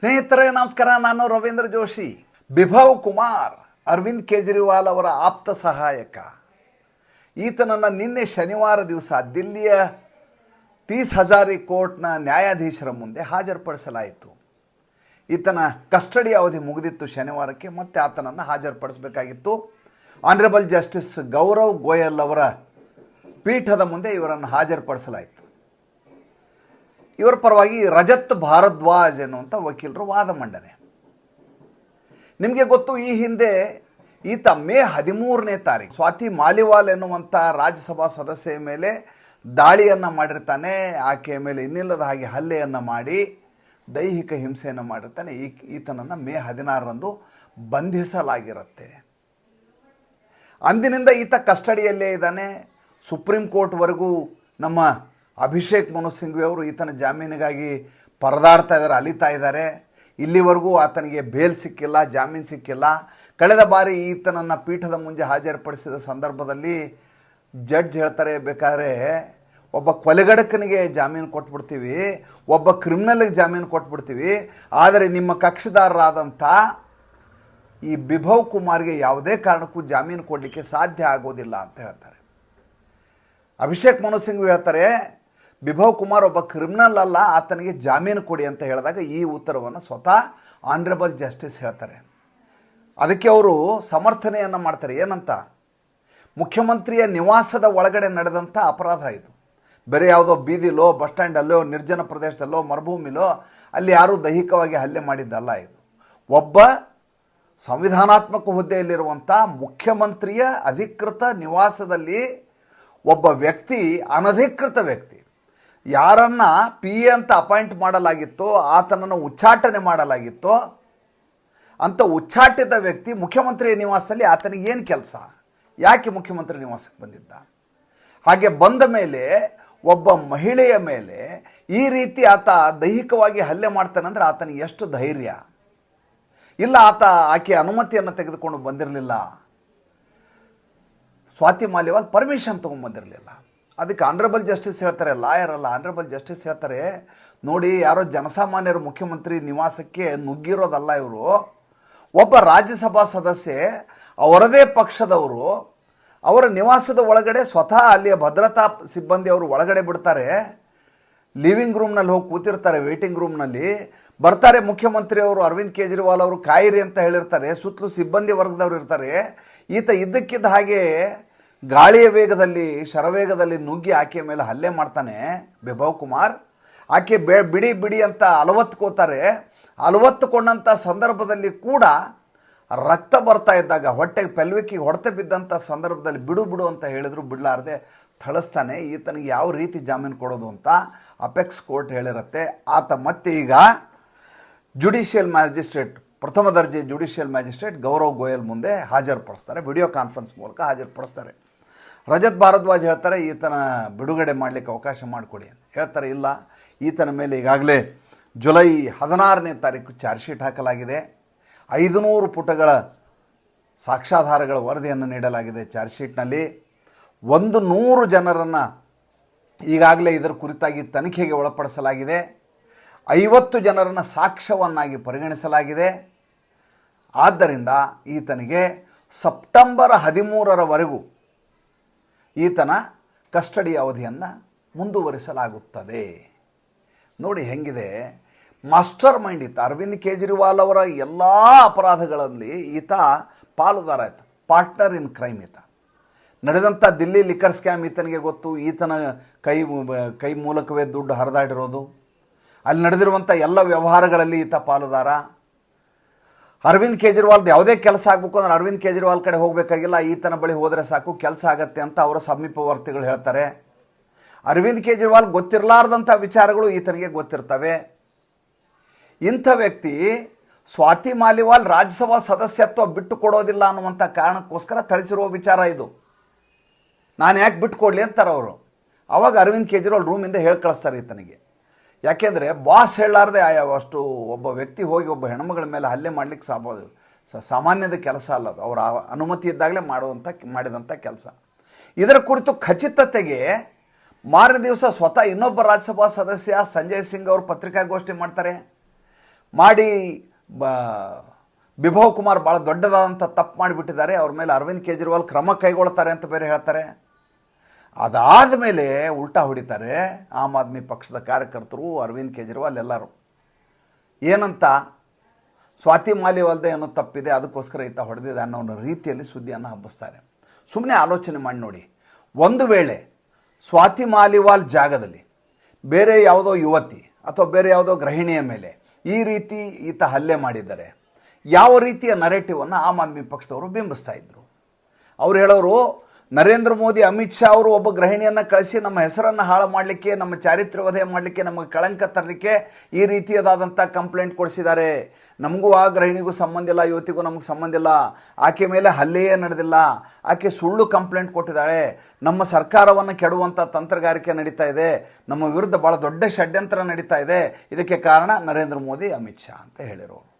ಸ್ನೇಹಿತರೆ, ನಮಸ್ಕಾರ. ನಾನು ರವೀಂದ್ರ ಜೋಶಿ. ಬಿಭವ್ ಕುಮಾರ್, ಅರವಿಂದ್ ಕೇಜ್ರಿವಾಲ್ ಅವರ ಆಪ್ತ ಸಹಾಯಕ. ಈತನನ್ನು ನಿನ್ನೆ ಶನಿವಾರ ದಿವಸ ದಿಲ್ಲಿಯ ತೀಸ್ ಹಜಾರಿ ಕೋರ್ಟ್ನ ನ್ಯಾಯಾಧೀಶರ ಮುಂದೆ ಹಾಜರುಪಡಿಸಲಾಯಿತು. ಈತನ ಕಸ್ಟಡಿ ಅವಧಿ ಮುಗಿದಿತ್ತು ಶನಿವಾರಕ್ಕೆ. ಮತ್ತೆ ಆತನನ್ನು ಹಾಜರುಪಡಿಸಬೇಕಾಗಿತ್ತು. ಆನರೇಬಲ್ ಜಸ್ಟಿಸ್ ಗೌರವ್ ಗೋಯಲ್ ಅವರ ಪೀಠದ ಮುಂದೆ ಇವರನ್ನು ಹಾಜರುಪಡಿಸಲಾಯಿತು. ಇವರ ಪರವಾಗಿ ರಜತ್ ಭಾರದ್ವಾಜ್ ಎನ್ನುವಂಥ ವಕೀಲರು ವಾದ ಮಂಡನೆ. ನಿಮಗೆ ಗೊತ್ತು, ಈ ಹಿಂದೆ ಈತ ಮೇ ಹದಿಮೂರನೇ ತಾರೀಕು ಸ್ವಾತಿ ಮಾಲಿವಾಲ್ ಎನ್ನುವಂಥ ರಾಜ್ಯಸಭಾ ಸದಸ್ಯೆಯ ಮೇಲೆ ದಾಳಿಯನ್ನು ಮಾಡಿರ್ತಾನೆ. ಆಕೆಯ ಮೇಲೆ ಇನ್ನಿಲ್ಲದ ಹಾಗೆ ಹಲ್ಲೆಯನ್ನು ಮಾಡಿ ದೈಹಿಕ ಹಿಂಸೆಯನ್ನು ಮಾಡಿರ್ತಾನೆ. ಈ ಈತನನ್ನು ಮೇ ಹದಿನಾರರಂದು ಬಂಧಿಸಲಾಗಿರುತ್ತೆ. ಅಂದಿನಿಂದ ಈತ ಕಸ್ಟಡಿಯಲ್ಲೇ ಇದ್ದಾನೆ. ಸುಪ್ರೀಂ ಕೋರ್ಟ್ವರೆಗೂ ನಮ್ಮ ಅಭಿಷೇಕ್ ಮನು ಸಿಂಘ್ವಿ ಅವರು ಈತನ ಜಾಮೀನಿಗಾಗಿ ಪರದಾಡ್ತಾ ಇದ್ದಾರೆ, ಅಲಿತಾ ಇದ್ದಾರೆ. ಇಲ್ಲಿವರೆಗೂ ಆತನಿಗೆ ಬೇಲ್ ಸಿಕ್ಕಿಲ್ಲ, ಜಾಮೀನು ಸಿಕ್ಕಿಲ್ಲ. ಕಳೆದ ಬಾರಿ ಈತನನ್ನು ಪೀಠದ ಮುಂದೆ ಹಾಜರುಪಡಿಸಿದ ಸಂದರ್ಭದಲ್ಲಿ ಜಡ್ಜ್ ಹೇಳ್ತಾರೆ, ಬೇಕಾದ್ರೆ ಒಬ್ಬ ಕೊಲೆಗಡಕನಿಗೆ ಜಾಮೀನು ಕೊಟ್ಬಿಡ್ತೀವಿ, ಒಬ್ಬ ಕ್ರಿಮಿನಲ್ಗೆ ಜಾಮೀನು ಕೊಟ್ಬಿಡ್ತೀವಿ. ಆದರೆ ನಿಮ್ಮ ಕಕ್ಷಿದಾರರಾದಂಥ ಈ ಬಿಭವ್ ಕುಮಾರ್ಗೆ ಯಾವುದೇ ಕಾರಣಕ್ಕೂ ಜಾಮೀನು ಕೊಡಲಿಕ್ಕೆ ಸಾಧ್ಯ ಆಗೋದಿಲ್ಲ ಅಂತ ಹೇಳ್ತಾರೆ. ಅಭಿಷೇಕ್ ಮನು ಸಿಂಗ್ ಹೇಳ್ತಾರೆ ಬಿಭವ್ ಕುಮಾರ್ ಒಬ್ಬ ಕ್ರಿಮಿನಲ್ ಅಲ್ಲ, ಆತನಿಗೆ ಜಾಮೀನು ಕೊಡಿ ಅಂತ ಹೇಳಿದಾಗ ಈ ಉತ್ತರವನ್ನು ಸ್ವತಃ ಆನರಬಲ್ ಜಸ್ಟಿಸ್ ಹೇಳ್ತಾರೆ. ಅದಕ್ಕೆ ಅವರು ಸಮರ್ಥನೆಯನ್ನು ಮಾಡ್ತಾರೆ. ಏನಂತ? ಮುಖ್ಯಮಂತ್ರಿಯ ನಿವಾಸದ ಒಳಗಡೆ ನಡೆದಂಥ ಅಪರಾಧ ಇದು. ಬೇರೆ ಯಾವುದೋ ಬೀದಿಲೋ ಬಸ್ ಸ್ಟ್ಯಾಂಡಲ್ಲೋ ನಿರ್ಜನ ಪ್ರದೇಶದಲ್ಲೋ, ಮರುಭೂಮಿಲೋ, ಅಲ್ಲಿ ಯಾರೂ ದೈಹಿಕವಾಗಿ ಹಲ್ಲೆ ಮಾಡಿದ್ದಲ್ಲ ಇದು. ಒಬ್ಬ ಸಂವಿಧಾನಾತ್ಮಕ ಹುದ್ದೆಯಲ್ಲಿರುವಂಥ ಮುಖ್ಯಮಂತ್ರಿಯ ಅಧಿಕೃತ ನಿವಾಸದಲ್ಲಿ ಒಬ್ಬ ವ್ಯಕ್ತಿ, ಅನಧಿಕೃತ ವ್ಯಕ್ತಿ ಯಾರನ್ನ ಪಿ ಅಂತ ಅಪಾಯಿಂಟ್ ಮಾಡಲಾಗಿತ್ತೋ, ಆತನನ್ನು ಉಚ್ಚಾಟನೆ ಮಾಡಲಾಗಿತ್ತೋ, ಅಂತ ಉಚ್ಚಾಟಿತ ವ್ಯಕ್ತಿ ಮುಖ್ಯಮಂತ್ರಿ ನಿವಾಸದಲ್ಲಿ ಆತನಿಗೆ ಏನು ಕೆಲಸ? ಯಾಕೆ ಮುಖ್ಯಮಂತ್ರಿ ನಿವಾಸಕ್ಕೆ ಬಂದಿದ್ದ? ಹಾಗೆ ಬಂದ ಮೇಲೆ ಒಬ್ಬ ಮಹಿಳೆಯ ಮೇಲೆ ಈ ರೀತಿ ಆತ ದೈಹಿಕವಾಗಿ ಹಲ್ಲೆ ಮಾಡ್ತಾನೆ ಅಂದರೆ ಆತನಿಗೆ ಎಷ್ಟು ಧೈರ್ಯ? ಇಲ್ಲ ಆತ ಆಕೆ ಅನುಮತಿಯನ್ನು ತೆಗೆದುಕೊಂಡು ಬಂದಿರಲಿಲ್ಲ. ಸ್ವಾತಿ ಮಾಲಿವಾಲ್ ಪರ್ಮಿಷನ್ ತೊಗೊಂಬಂದಿರಲಿಲ್ಲ ಅದಕ್ಕೆ ಆನರಬಲ್ ಜಸ್ಟಿಸ್ ಹೇಳ್ತಾರೆ ಲಾಯರ್ ಅಲ್ಲ ಆನರಬಲ್ ಜಸ್ಟಿಸ್ ಹೇಳ್ತಾರೆ, ನೋಡಿ ಯಾರೋ ಜನಸಾಮಾನ್ಯರು ಮುಖ್ಯಮಂತ್ರಿ ನಿವಾಸಕ್ಕೆ ನುಗ್ಗಿರೋದಲ್ಲ ಇವರು. ಒಬ್ಬ ರಾಜ್ಯಸಭಾ ಸದಸ್ಯೆ, ಅವರದೇ ಪಕ್ಷದವರು, ಅವರ ನಿವಾಸದ ಒಳಗಡೆ ಸ್ವತಃ ಅಲ್ಲಿಯ ಭದ್ರತಾ ಸಿಬ್ಬಂದಿ ಅವರು ಒಳಗಡೆ ಬಿಡ್ತಾರೆ. ಲಿವಿಂಗ್ ರೂಮ್ನಲ್ಲಿ ಹೋಗಿ ಕೂತಿರ್ತಾರೆ ವೇಟಿಂಗ್ ರೂಮ್ನಲ್ಲಿ ಬರ್ತಾರೆ ಮುಖ್ಯಮಂತ್ರಿಯವರು ಅರವಿಂದ್ ಕೇಜ್ರಿವಾಲ್ ಅವರು, ಕಾಯಿರಿ ಅಂತ ಹೇಳಿರ್ತಾರೆ, ಸುತ್ತಲೂ ಸಿಬ್ಬಂದಿ ವರ್ಗದವ್ರು ಇರ್ತಾರೆ. ಈತ ಇದ್ದಕ್ಕಿದ್ದ ಹಾಗೆ ಗಾಳಿಯ ವೇಗದಲ್ಲಿ, ಶರವೇಗದಲ್ಲಿ ನುಗ್ಗಿ ಆಕೆಯ ಮೇಲೆ ಹಲ್ಲೆ ಮಾಡ್ತಾನೆ ಬಿಭವ್ ಕುಮಾರ್. ಆಕೆ ಬೆ, ಬಿಡಿ ಬಿಡಿ ಅಂತ ಅಲವತ್ಕೋತಾರೆ. ಅಲವತ್ತುಕೊಂಡಂಥ ಸಂದರ್ಭದಲ್ಲಿ ಕೂಡ ರಕ್ತ ಬರ್ತಾ ಇದ್ದಾಗ ಹೊಟ್ಟೆಗೆ ಪೆಲ್ವಿಕ್ಕಿಗೆ ಹೊಡೆತ ಬಿದ್ದಂಥ ಸಂದರ್ಭದಲ್ಲಿ ಬಿಡು ಬಿಡು ಅಂತ ಹೇಳಿದ್ರು, ಬಿಡಲಾರ್ದೆ ಥಳಿಸ್ತಾನೆ. ಈತನಿಗೆ ಯಾವ ರೀತಿ ಜಾಮೀನು ಕೊಡೋದು ಅಂತ ಅಪೆಕ್ಸ್ ಕೋರ್ಟ್ ಹೇಳಿರುತ್ತೆ. ಆತ ಮತ್ತೆ ಈಗ ಜುಡಿಷಿಯಲ್ ಮ್ಯಾಜಿಸ್ಟ್ರೇಟ್, ಪ್ರಥಮ ದರ್ಜೆ ಜುಡಿಷಿಯಲ್ ಮ್ಯಾಜಿಸ್ಟ್ರೇಟ್ ಗೌರವ್ ಗೋಯಲ್ ಮುಂದೆ ಹಾಜರುಪಡಿಸ್ತಾರೆ. ವಿಡಿಯೋ ಕಾನ್ಫರೆನ್ಸ್ ಮೂಲಕ ಹಾಜರುಪಡಿಸ್ತಾರೆ. ರಜತ್ ಭಾರದ್ವಾಜ್ ಹೇಳ್ತಾರೆ, ಈತನ ಬಿಡುಗಡೆ ಮಾಡಲಿಕ್ಕೆ ಅವಕಾಶ ಮಾಡಿಕೊಡಿ ಅಂತ. ಹೇಳ್ತಾರೆ, ಇಲ್ಲ, ಈತನ ಮೇಲೆ ಈಗಾಗಲೇ ಜುಲೈ ಹದಿನಾರನೇ ತಾರೀಕು ಚಾರ್ಜ್ ಶೀಟ್ ಹಾಕಲಾಗಿದೆ. ಐದುನೂರು ಪುಟಗಳ ಸಾಕ್ಷ್ಯಾಧಾರಗಳ ವರದಿಯನ್ನು ನೀಡಲಾಗಿದೆ ಚಾರ್ಜ್ ಶೀಟ್ನಲ್ಲಿ. ಒಂದು ನೂರು ಜನರನ್ನು ಈಗಾಗಲೇ ಇದರ ಕುರಿತಾಗಿ ತನಿಖೆಗೆ ಒಳಪಡಿಸಲಾಗಿದೆ. ಐವತ್ತು ಜನರನ್ನು ಸಾಕ್ಷ್ಯವನ್ನಾಗಿ ಪರಿಗಣಿಸಲಾಗಿದೆ. ಆದ್ದರಿಂದ ಈತನಿಗೆ ಸೆಪ್ಟೆಂಬರ್ ಹದಿಮೂರರವರೆಗೂ ಈತನ ಕಸ್ಟಡಿ ಅವಧಿಯನ್ನು ಮುಂದುವರಿಸಲಾಗುತ್ತದೆ. ನೋಡಿ ಹೆಂಗಿದೆ, ಮಾಸ್ಟರ್ ಮೈಂಡ್ ಇತ್ತು. ಅರವಿಂದ್ ಕೇಜ್ರಿವಾಲ್ ಅವರ ಎಲ್ಲ ಅಪರಾಧಗಳಲ್ಲಿ ಈತ ಪಾಲುದಾರ ಆಯ್ತು ಪಾರ್ಟ್ನರ್ ಇನ್ ಕ್ರೈಮ್ ಈತ. ನಡೆದಂಥ ದಿಲ್ಲಿ ಲಿಕ್ಕರ್ ಸ್ಕ್ಯಾಮ್ ಈತನಿಗೆ ಗೊತ್ತು. ಈತನ ಕೈ ಕೈ ಮೂಲಕವೇ ದುಡ್ಡು ಹರಿದಾಡಿರೋದು. ಅಲ್ಲಿ ನಡೆದಿರುವಂಥ ಎಲ್ಲ ವ್ಯವಹಾರಗಳಲ್ಲಿ ಈತ ಪಾಲುದಾರ. ಅರವಿಂದ್ ಕೇಜ್ರಿವಾಲ್ದು ಯಾವುದೇ ಕೆಲಸ ಆಗಬೇಕು ಅಂದ್ರೆ ಅರವಿಂದ್ ಕೇಜ್ರಿವಾಲ್ ಕಡೆ ಹೋಗಬೇಕಾಗಿಲ್ಲ, ಈತನ ಬಳಿ ಹೋದರೆ ಸಾಕು, ಕೆಲಸ ಆಗತ್ತೆ ಅಂತ ಅವರ ಸಮೀಪವರ್ತಿಗಳು ಹೇಳ್ತಾರೆ. ಅರವಿಂದ್ ಕೇಜ್ರಿವಾಲ್ ಗೊತ್ತಿರಲಾರ್ದಂಥ ವಿಚಾರಗಳು ಈತನಿಗೆ ಗೊತ್ತಿರ್ತವೆ. ಇಂಥ ವ್ಯಕ್ತಿ ಸ್ವಾತಿ ಮಾಲಿವಾಲ್ ರಾಜ್ಯಸಭಾ ಸದಸ್ಯತ್ವ ಬಿಟ್ಟು ಕೊಡೋದಿಲ್ಲ ಅನ್ನುವಂಥ ಕಾರಣಕ್ಕೋಸ್ಕರ ಥಳಿಸಿರುವ ವಿಚಾರ ಇದು. ನಾನು ಯಾಕೆ ಬಿಟ್ಟು ಕೊಡಲಿ ಅಂತಾರೆ ಅವರು ಅವಾಗ ಅರವಿಂದ್ ಕೇಜ್ರಿವಾಲ್ ರೂಮಿಂದ ಹೇಳಿ ಕಳಿಸ್ತಾರೆ ಈತನಿಗೆ. ಯಾಕೆಂದರೆ ಬಾಸ್ ಹೇಳಲಾರ್ದೆ ಅಷ್ಟು ಒಬ್ಬ ವ್ಯಕ್ತಿ ಹೋಗಿ ಒಬ್ಬ ಹೆಣ್ಮಗಳ ಮೇಲೆ ಹಲ್ಲೆ ಮಾಡಲಿಕ್ಕೆ ಸಾಬೋದು. ಸ- ಸಾಮಾನ್ಯದ ಕೆಲಸ ಅಲ್ಲ ಅದು. ಅವರ ಅನುಮತಿ ಇದ್ದಾಗಲೇ ಮಾಡುವಂಥ ಮಾಡಿದಂಥ ಕೆಲಸ. ಇದರ ಕುರಿತು ಖಚಿತತೆಗೆ ಮಾರನೇ ದಿವಸ ಸ್ವತಃ ಇನ್ನೊಬ್ಬ ರಾಜ್ಯಸಭಾ ಸದಸ್ಯ ಸಂಜಯ್ ಸಿಂಗ್ ಅವರು ಪತ್ರಿಕಾಗೋಷ್ಠಿ ಮಾಡ್ತಾರೆ. ಮಾಡಿ ಬ ಬಿಭವ್ ಕುಮಾರ್ ಭಾಳ ದೊಡ್ಡದಾದಂಥ ತಪ್ಪು ಮಾಡಿಬಿಟ್ಟಿದ್ದಾರೆ. ಅವ್ರ ಮೇಲೆ ಅರವಿಂದ್ ಕೇಜ್ರಿವಾಲ್ ಕ್ರಮ ಕೈಗೊಳ್ತಾರೆ ಅಂತ ಬೇರೆ ಹೇಳ್ತಾರೆ. ಅದಾದ ಮೇಲೆ ಉಲ್ಟಾ ಹೊಡಿತಾರೆ ಆಮ್ ಆದ್ಮಿ ಪಕ್ಷದ ಕಾರ್ಯಕರ್ತರು, ಅರವಿಂದ್ ಕೇಜ್ರಿವಾಲ್ ಎಲ್ಲರೂ. ಏನಂತ? ಸ್ವಾತಿ ಮಾಲಿವಾಲ್ದೆ ಏನೋ ತಪ್ಪಿದೆ, ಅದಕ್ಕೋಸ್ಕರ ಈತ ಹೊಡೆದಿದೆ ಅನ್ನೋ ಒಂದು ರೀತಿಯಲ್ಲಿ ಸುದ್ದಿಯನ್ನು ಹಬ್ಬಿಸ್ತಾರೆ. ಸುಮ್ಮನೆ ಆಲೋಚನೆ ಮಾಡಿ ನೋಡಿ. ಒಂದು ವೇಳೆ ಸ್ವಾತಿ ಮಾಲಿವಾಲ್ ಜಾಗದಲ್ಲಿ ಬೇರೆ ಯಾವುದೋ ಯುವತಿ ಅಥವಾ ಬೇರೆ ಯಾವುದೋ ಗೃಹಿಣಿಯ ಮೇಲೆ ಈ ರೀತಿ ಈತ ಹಲ್ಲೆ ಮಾಡಿದ್ದಾರೆ ಯಾವ ರೀತಿಯ ನರೇಟಿವನ್ನು ಆಮ್ ಆದ್ಮಿ ಪಕ್ಷದವರು ಬಿಂಬಿಸ್ತಾ ಇದ್ರು? ಅವ್ರು ಹೇಳೋರು ನರೇಂದ್ರ ಮೋದಿ, ಅಮಿತ್ ಶಾ ಅವರು ಒಬ್ಬ ಗೃಹಿಣಿಯನ್ನು ಕಳಿಸಿ ನಮ್ಮ ಹೆಸರನ್ನು ಹಾಳು ಮಾಡಲಿಕ್ಕೆ, ನಮ್ಮ ಚಾರಿತ್ರ್ಯವಧೆ ಮಾಡಲಿಕ್ಕೆ, ನಮಗೆ ಕಳಂಕ ತರಲಿಕ್ಕೆ ಈ ರೀತಿಯದಾದಂಥ ಕಂಪ್ಲೇಂಟ್ ಕೊಡಿಸಿದ್ದಾರೆ. ನಮಗೂ ಆ ಗೃಹಿಣಿಗೂ ಸಂಬಂಧ ಇಲ್ಲ, ಯುವತಿಗೂ ನಮಗೆ ಸಂಬಂಧ ಇಲ್ಲ. ಆಕೆ ಮೇಲೆ ಹಲ್ಲೆಯೇ ನಡೆದಿಲ್ಲ. ಆಕೆ ಸುಳ್ಳು ಕಂಪ್ಲೇಂಟ್ ಕೊಟ್ಟಿದ್ದಾಳೆ. ನಮ್ಮ ಸರ್ಕಾರವನ್ನು ಕೆಡುವಂಥ ತಂತ್ರಗಾರಿಕೆ ನಡೀತಾ ಇದೆ. ನಮ್ಮ ವಿರುದ್ಧ ಭಾಳ ದೊಡ್ಡ ಷಡ್ಯಂತ್ರ ನಡೀತಾ ಇದೆ. ಇದಕ್ಕೆ ಕಾರಣ ನರೇಂದ್ರ ಮೋದಿ, ಅಮಿತ್ ಶಾ ಅಂತ ಹೇಳಿರೋರು.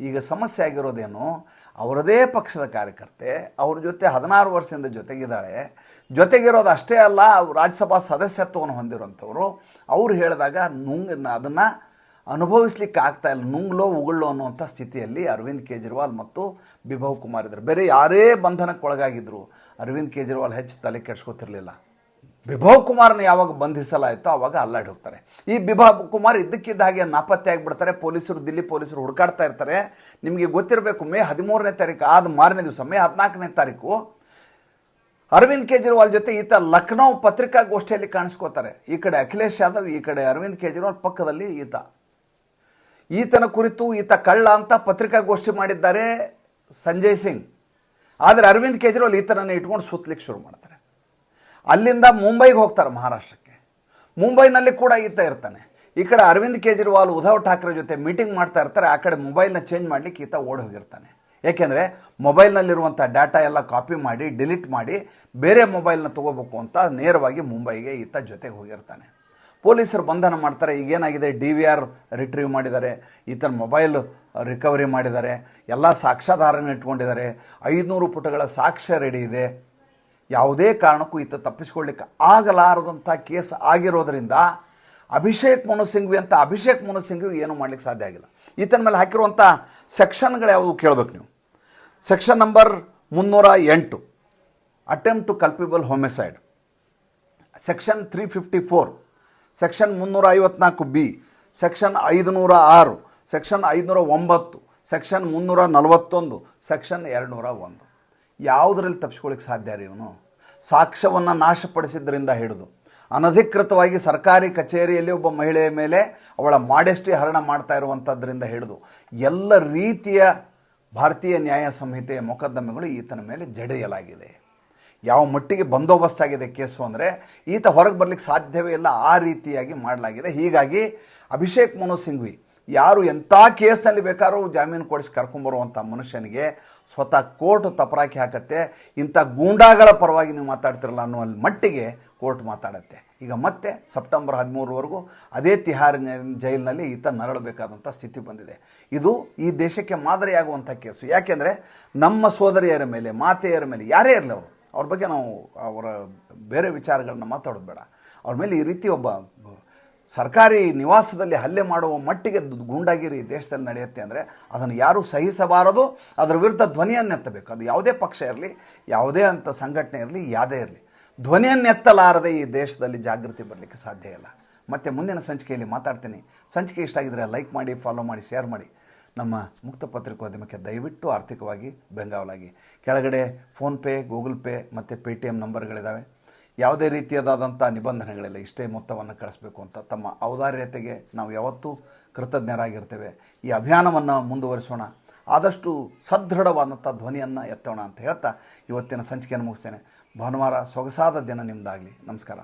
ಈಗ ಸಮಸ್ಯೆ ಆಗಿರೋದೇನು? ಅವರದೇ ಪಕ್ಷದ ಕಾರ್ಯಕರ್ತೆ, ಅವ್ರ ಜೊತೆ ಹದಿನಾರು ವರ್ಷದಿಂದ ಜೊತೆಗಿದ್ದಾಳೆ. ಜೊತೆಗಿರೋದು ಅಷ್ಟೇ ಅಲ್ಲ ರಾಜ್ಯಸಭಾ ಸದಸ್ಯತ್ವವನ್ನು ಹೊಂದಿರುವಂಥವ್ರು. ಅವ್ರು ಹೇಳಿದಾಗ ನುಂಗ್, ಅದನ್ನು ಅನುಭವಿಸ್ಲಿಕ್ಕೆ ಆಗ್ತಾ ಇಲ್ಲ. ನುಂಗ್ಲೋ ಉಗುಳ್ಳೋ ಅನ್ನುವಂಥ ಸ್ಥಿತಿಯಲ್ಲಿ ಅರವಿಂದ್ ಕೇಜ್ರಿವಾಲ್ ಮತ್ತು ಬಿಭವ್ ಕುಮಾರ್ ಇದ್ದರು. ಬೇರೆ ಯಾರೇ ಬಂಧನಕ್ಕೆ ಒಳಗಾಗಿದ್ದರು ಅರವಿಂದ್ ಕೇಜ್ರಿವಾಲ್ ಹೆಚ್ಚು ತಲೆ ಕೆಡ್ಸ್ಕೊತಿರ್ಲಿಲ್ಲ. ಬಿಭವ್ ಕುಮಾರ್ನ ಯಾವಾಗ ಬಂಧಿಸಲಾಯಿತೋ ಆವಾಗ ಅಲ್ಲಾಡಿ ಹೋಗ್ತಾರೆ. ಈ ವಿಭವ್ ಕುಮಾರ್ ಇದ್ದಕ್ಕಿದ್ದ ಹಾಗೆ ನಾಪತ್ತೆ ಆಗಿಬಿಡ್ತಾರೆ, ಪೊಲೀಸರು ದಿಲ್ಲಿ ಪೊಲೀಸರು ಹುಡುಕಾಡ್ತಾ ಇರ್ತಾರೆ. ನಿಮಗೆ ಗೊತ್ತಿರಬೇಕು, ಮೇ ಹದಿಮೂರನೇ ತಾರೀಕು, ಆದ ಮಾರನೇ ದಿವಸ, ಮೇ ಹದಿನಾಲ್ಕನೇ ತಾರೀಕು, ಅರವಿಂದ್ ಕೇಜ್ರಿವಾಲ್ ಜೊತೆ ಈತ ಲಕ್ನೋ ಪತ್ರಿಕಾಗೋಷ್ಠಿಯಲ್ಲಿ ಕಾಣಿಸ್ಕೋತಾರೆ. ಈ ಕಡೆ ಅಖಿಲೇಶ್ ಯಾದವ್, ಈ ಕಡೆ ಅರವಿಂದ್ ಕೇಜ್ರಿವಾಲ್ ಪಕ್ಕದಲ್ಲಿ ಈತ. ಈತನ ಕುರಿತು ಈತ ಕಳ್ಳ ಅಂತ ಪತ್ರಿಕಾಗೋಷ್ಠಿ ಮಾಡಿದ್ದಾರೆ ಸಂಜಯ್ ಸಿಂಗ್. ಆದರೆ ಅರವಿಂದ್ ಕೇಜ್ರಿವಾಲ್ ಈತನನ್ನು ಇಟ್ಕೊಂಡು ಸುತ್ತಲಿಕ್ಕೆ ಶುರು ಮಾಡ್ತಾರೆ. ಅಲ್ಲಿಂದ ಮುಂಬೈಗೆ ಹೋಗ್ತಾರೆ ಮಹಾರಾಷ್ಟ್ರಕ್ಕೆ. ಮುಂಬೈನಲ್ಲಿ ಕೂಡ ಈತ ಇರ್ತಾನೆ. ಈ ಕಡೆ ಅರವಿಂದ್ ಕೇಜ್ರಿವಾಲ್, ಉದ್ಧವ್ ಠಾಕ್ರೆ ಜೊತೆ ಮೀಟಿಂಗ್ ಮಾಡ್ತಾ ಇರ್ತಾರೆ. ಆ ಕಡೆ ಮೊಬೈಲ್ನ ಚೇಂಜ್ ಮಾಡಲಿಕ್ಕೆ ಈತ ಓಡಿ ಹೋಗಿರ್ತಾನೆ. ಏಕೆಂದರೆ ಮೊಬೈಲ್ನಲ್ಲಿರುವಂಥ ಡಾಟಾ ಎಲ್ಲ ಕಾಪಿ ಮಾಡಿ ಡಿಲೀಟ್ ಮಾಡಿ ಬೇರೆ ಮೊಬೈಲ್ನ ತೊಗೋಬೇಕು ಅಂತ ನೇರವಾಗಿ ಮುಂಬೈಗೆ ಈತ ಜೊತೆಗೆ ಹೋಗಿರ್ತಾನೆ. ಪೊಲೀಸರು ಬಂಧನ ಮಾಡ್ತಾರೆ. ಈಗೇನಾಗಿದೆ ಡಿ ವಿ ಆರ್ ರಿಟ್ರೀವ್ ಮಾಡಿದ್ದಾರೆ. ಈತನ ಮೊಬೈಲ್ ರಿಕವರಿ ಮಾಡಿದ್ದಾರೆ. ಎಲ್ಲ ಸಾಕ್ಷ್ಯಾಧಾರನ ಇಟ್ಕೊಂಡಿದ್ದಾರೆ. ಐದುನೂರು ಪುಟಗಳ ಸಾಕ್ಷ್ಯ ರೆಡಿ ಇದೆ. ಯಾವುದೇ ಕಾರಣಕ್ಕೂ ಈತ ತಪ್ಪಿಸ್ಕೊಳ್ಳಿಕ್ಕೆ ಆಗಲಾರದಂಥ ಕೇಸ್ ಆಗಿರೋದರಿಂದ ಅಭಿಷೇಕ್ ಮನು ಅಂತ ಅಭಿಷೇಕ್ ಮನು ಸಿಂಘ್ವಿ ಏನು ಮಾಡ್ಲಿಕ್ಕೆ ಸಾಧ್ಯ ಆಗಿಲ್ಲ. ಈತನ ಮೇಲೆ ಹಾಕಿರುವಂಥ ಸೆಕ್ಷನ್ಗಳು ಯಾವುವು ಕೇಳಬೇಕು ನೀವು. ಸೆಕ್ಷನ್ ನಂಬರ್ ಮುನ್ನೂರ ಎಂಟು attempt to culpable homicide section three fifty four, section ಮುನ್ನೂರ ಐವತ್ನಾಲ್ಕು ಬಿ, ಸೆಕ್ಷನ್ ಐದುನೂರ ಆರು ಸೆಕ್ಷನ್ ಐದುನೂರ ಒಂಬತ್ತು ಸೆಕ್ಷನ್ ಮುನ್ನೂರ ನಲವತ್ತೊಂದು ಸೆಕ್ಷನ್ ಎರಡುನೂರ ಒಂದು ಯಾವುದರಲ್ಲಿ ತಪ್ಪಿಸ್ಕೊಳ್ಳಿಕ್ಕೆ ಸಾಧ್ಯ ರೀ ಇವನು? ಸಾಕ್ಷ್ಯವನ್ನು ನಾಶಪಡಿಸಿದ್ದರಿಂದ ಹಿಡಿದು, ಅನಧಿಕೃತವಾಗಿ ಸರ್ಕಾರಿ ಕಚೇರಿಯಲ್ಲಿ ಒಬ್ಬ ಮಹಿಳೆಯ ಮೇಲೆ ಅವಳ ಮಾಡೆಸ್ಟಿ ಹರಣ ಮಾಡ್ತಾ ಇರುವಂಥದ್ದರಿಂದ ಹಿಡಿದು, ಎಲ್ಲ ರೀತಿಯ ಭಾರತೀಯ ನ್ಯಾಯ ಸಂಹಿತೆಯ ಮೊಕದ್ದಮೆಗಳು ಈತನ ಮೇಲೆ ಜಡೆಯಲಾಗಿದೆ. ಯಾವ ಮಟ್ಟಿಗೆ ಬಂದೋಬಸ್ತ್ ಆಗಿದೆ ಕೇಸು ಅಂದರೆ, ಈತ ಹೊರಗೆ ಬರಲಿಕ್ಕೆ ಸಾಧ್ಯವೇ ಇಲ್ಲ, ಆ ರೀತಿಯಾಗಿ ಮಾಡಲಾಗಿದೆ. ಹೀಗಾಗಿ ಅಭಿಷೇಕ್ ಮನು ಸಿಂಘ್ವಿ, ಯಾರು ಎಂಥ ಕೇಸ್ನಲ್ಲಿ ಬೇಕಾದ್ರೂ ಜಾಮೀನು ಕೊಡಿಸಿ ಕರ್ಕೊಂಬರುವಂಥ ಮನುಷ್ಯನಿಗೆ ಸ್ವತಃ ಕೋರ್ಟ್ ತಪರಾಕಿ ಹಾಕತ್ತೆ. ಇಂಥ ಗೂಂಡಾಗಳ ಪರವಾಗಿ ನೀವು ಮಾತಾಡ್ತಿರಲ್ಲ ಅನ್ನುವ ಮಟ್ಟಿಗೆ ಕೋರ್ಟ್ ಮಾತಾಡತ್ತೆ. ಈಗ ಮತ್ತೆ ಸೆಪ್ಟೆಂಬರ್ ಹದಿಮೂರವರೆಗೂ ಅದೇ ತಿಹಾರ್ ಜೈಲಿನಲ್ಲಿ ಈತ ನರಳಬೇಕಾದಂಥ ಸ್ಥಿತಿ ಬಂದಿದೆ. ಇದು ಈ ದೇಶಕ್ಕೆ ಮಾದರಿಯಾಗುವಂಥ ಕೇಸು. ಯಾಕೆಂದರೆ ನಮ್ಮ ಸೋದರಿಯರ ಮೇಲೆ, ಮಾತೆಯರ ಮೇಲೆ, ಯಾರೇ ಇರಲಿ ಅವರು, ಅವ್ರ ಬಗ್ಗೆ ನಾವು ಅವರ ಬೇರೆ ವಿಚಾರಗಳನ್ನ ಮಾತಾಡೋದು ಬೇಡ. ಅವ್ರ ಮೇಲೆ ಈ ರೀತಿ ಒಬ್ಬ ಸರ್ಕಾರಿ ನಿವಾಸದಲ್ಲಿ ಹಲ್ಲೆ ಮಾಡುವ ಮಟ್ಟಿಗೆ ಗೂಂಡಾಗಿರಿ ದೇಶದಲ್ಲಿ ನಡೆಯುತ್ತೆ ಅಂದರೆ ಅದನ್ನು ಯಾರೂ ಸಹಿಸಬಾರದು, ಅದರ ವಿರುದ್ಧ ಧ್ವನಿಯನ್ನೆತ್ತಬೇಕು ಅದು ಯಾವುದೇ ಪಕ್ಷ ಇರಲಿ, ಯಾವುದೇ ಅಂಥ ಸಂಘಟನೆ ಇರಲಿ, ಯಾವುದೇ ಇರಲಿ. ಧ್ವನಿಯನ್ನೆತ್ತಲಾರದೆ ಈ ದೇಶದಲ್ಲಿ ಜಾಗೃತಿ ಬರಲಿಕ್ಕೆ ಸಾಧ್ಯ ಇಲ್ಲ. ಮತ್ತು ಮುಂದಿನ ಸಂಚಿಕೆಯಲ್ಲಿ ಮಾತಾಡ್ತೀನಿ. ಸಂಚಿಕೆ ಇಷ್ಟ ಆಗಿದ್ರೆ ಲೈಕ್ ಮಾಡಿ ಫಾಲೋ ಮಾಡಿ ಶೇರ್ ಮಾಡಿ. ನಮ್ಮ ಮುಕ್ತ ಪತ್ರಿಕೋದ್ಯಮಕ್ಕೆ ದಯವಿಟ್ಟು ಆರ್ಥಿಕವಾಗಿ ಬೆಂಗಾವಲಾಗಿ. ಕೆಳಗಡೆ ಫೋನ್ಪೇ ಗೂಗಲ್ ಪೇ ಮತ್ತು ಪೇ ಟಿ ಎಂ ನಂಬರ್ಗಳಿದ್ದಾವೆ ಯಾವುದೇ ರೀತಿಯಾದಂಥ ನಿಬಂಧನೆಗಳಿಲ್ಲ ಇಷ್ಟೇ ಮೊತ್ತವನ್ನು ಕಳಿಸ್ಬೇಕು ಅಂತ ತಮ್ಮ ಔದಾರ್ಯತೆಗೆ ನಾವು ಯಾವತ್ತೂ ಕೃತಜ್ಞರಾಗಿರ್ತೇವೆ. ಈ ಅಭಿಯಾನವನ್ನು ಮುಂದುವರಿಸೋಣ. ಆದಷ್ಟು ಸದೃಢವಾದಂಥ ಧ್ವನಿಯನ್ನು ಎತ್ತೋಣ ಅಂತ ಹೇಳ್ತಾ ಇವತ್ತಿನ ಸಂಚಿಕೆಯನ್ನು ಮುಗಿಸ್ತೇನೆ. ಭಾನುವಾರ ಸೊಗಸಾದ ದಿನ ನಿಮ್ಮದಾಗಲಿ ನಮಸ್ಕಾರ.